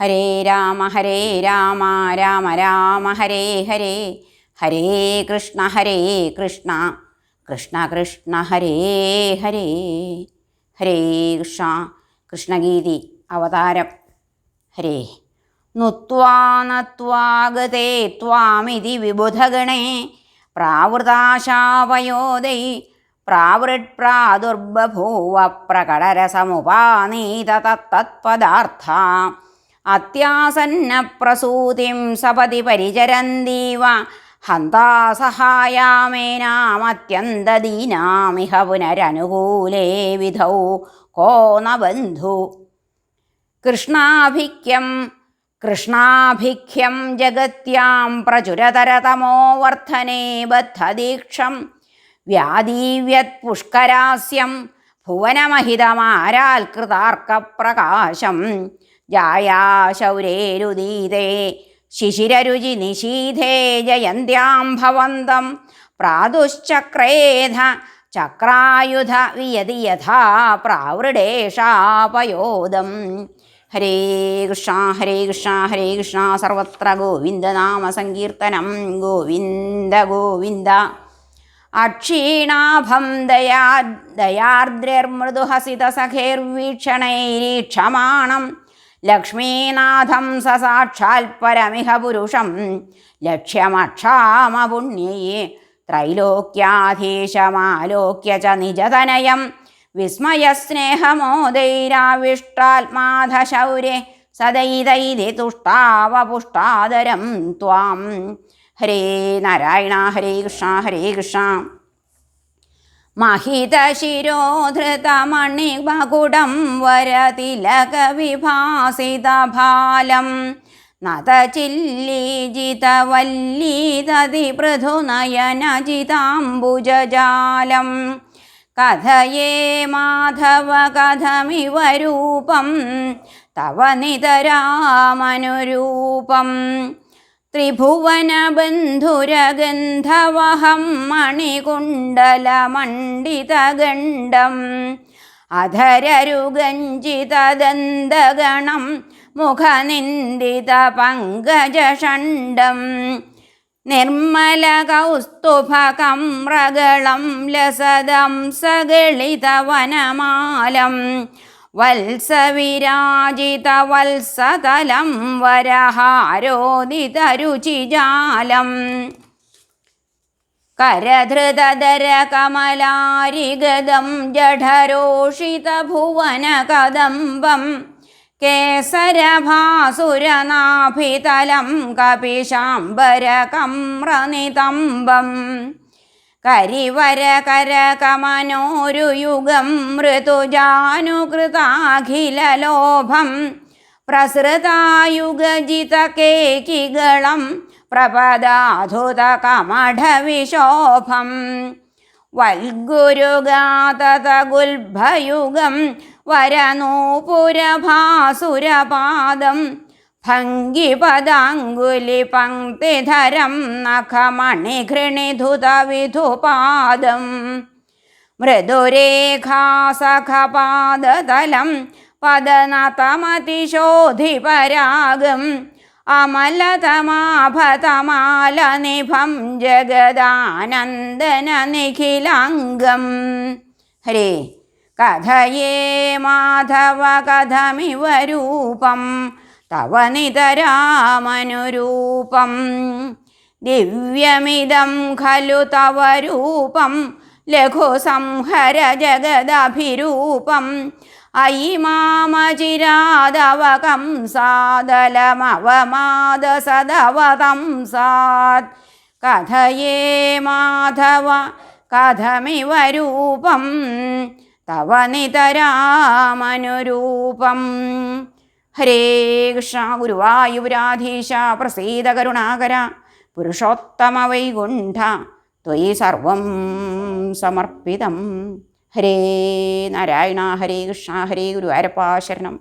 ഹരേ രാമ ഹരേ രാമ രാമ രാമ ഹരേ ഹരേ. ഹരേ കൃഷ്ണ ഹരേ കൃഷ്ണ. കൃഷ്ണ കൃഷ്ണ ഹരേ ഹരേ. ഹരേ കൃഷ്ണ. കൃഷ്ണഗീതി അവതാരം. ഹരേ. നുത്വാ നത്വാഗതേ ത്വാമിതി വിബുധഗണേ. പ്രാവൃതാശാപയോദൈ പ്രാവൃട്പ്രാദുർബഭൂവ പ്രകടരസമുപാനീത തത്തത്പദാർത്ഥ അത്യാസന്നപ്രസൂതിം സപതി പരിചരന്തീവ. ഹന്താസഹായാമേനാമത്യന്തദീനാമിഹ പുനരനുകൂലേ വിധൗ. കോ ന ബന്ധു. കൃഷ്ണാഭിക്യം. കൃഷ്ണാഭിഖ്യം ജഗത്യാം പ്രചുരതരതമോ വർദ്ധനേ ബദ്ധദീക്ഷം. വ്യാദീവ്യത് പുഷ്കരാസ്യം. ഭുവനമഹിതമാരാൽകൃതാർക്കപ്രകാശം ജായാശൗരേരുദീതേ ശിശിരരുചി നിശീധേ ജയന്ത്യാം ഭവന്തം. പ്രാദുശ്ചക്രേധ ചക്രായുധ വിയതി യഥാ പ്രാവൃഡേഷാപയോദം ഹരേ കൃഷ്ണ ഹരേ കൃഷ്ണ ഹരേ കൃഷ്ണ സർവത്ര ഗോവിന്ദനാമ സങ്കീർത്തനം ഗോവിന്ദ ഗോവിന്ദ. അക്ഷീണാഭം ദയാ ദയാർദ്രർമൃദുഹസിതസഖൈർവീക്ഷണൈരീക്ഷമാണം ലക്ഷ്മീനാഥം സ സാക്ഷാൽ പരമിഹ പുരുഷം. ലക്ഷ്യമക്ഷാമപുണ്യേ ത്രൈലോക്യാധീശമാലോക്യ ച നിജതനയം. വിസ്മയസ്നേഹമോദൈരാവിഷ്ടാത്മാധശൗരെ സദൈതൈതി തുഷ്ടാവപുഷ്ടാദരം ത്വാം. ഹരേ നാരായണ ഹരേ കൃഷ്ണ ഹരേ കൃഷ്ണ. महितशिरोधृतमणिमकुडं वरतिलकविभासितभालं नतचिल्लीजितवल्लीतदिपृथुनयनजिताम्बुजजालं कथये माधव कथमिव रूपं तव नितरामनुरूपम् ത്രിഭുവനബന്ധുരഗന്ധവഹം മണികുണ്ടലമണ്ഡിതഗണ്ഡം അധരരുഗഞ്ചിതദന്തഗണം മുഖനിന്ദിതപങ്കജഷണ്ഡം നിർമ്മലകൗസ്തുഭകമ്രകളം ലസദം സകളിതവനമാലം വത്സവിരാജിതവത്സതലം വരഹാരോദിതരുചിജാലം. ഭുവന ജഠരോഷിതഭുവനകദംബം കേസരഭാസുരനാഭിതലം കപിശാംബരകമ്രനിതംബം. കരിവരകരകമനോരുയുഗം മൃതുജാനുകൃതാഖിലലോഭം പ്രസൃതായുഗജിതകേകികളം പ്രപദാധുതകമഠവിശോഭം. വൽഗുരുഗാതതഗുൽഭയുഗം വരനൂപുരഭാസുരപാദം. ഭംഗിപദാങ്കുലിപങ്ക്തിധരം നഖമണിഘൃണിധുതവിധുപാദം. മൃദുരേഖാസഖപാദതലം പദനതമതിശോധിപരാഗം. അമലതമാഭതമാലനിഭം ജഗദാനന്ദന നിഖിലാംഗം ഹരേ കഥയേ മാധവ കഥമിവ തവ ദിവ്യമിതം ഖലു തവ രൂപം. ലഘുസംഹര ജഗദഭിരൂപം. അയി മാമചിരാദവകം സാദലമവമാദ സദവതം സാത് കഥയേ മാധവ കഥമിവ രൂപം. തവ നിതരാമനുരൂപം. ഹരേ കൃഷ്ണ ഗുരുവായൂരാധീശ പ്രസീത കരുണാകര പുരുഷോത്തമ വൈകുണ്ഠ ത്വയി സർവം സമർപ്പിതം. ഹരേ നാരായണ ഹരേ കൃഷ്ണ ഹരേ ഗുരുവായൂരപ്പ ശരണം.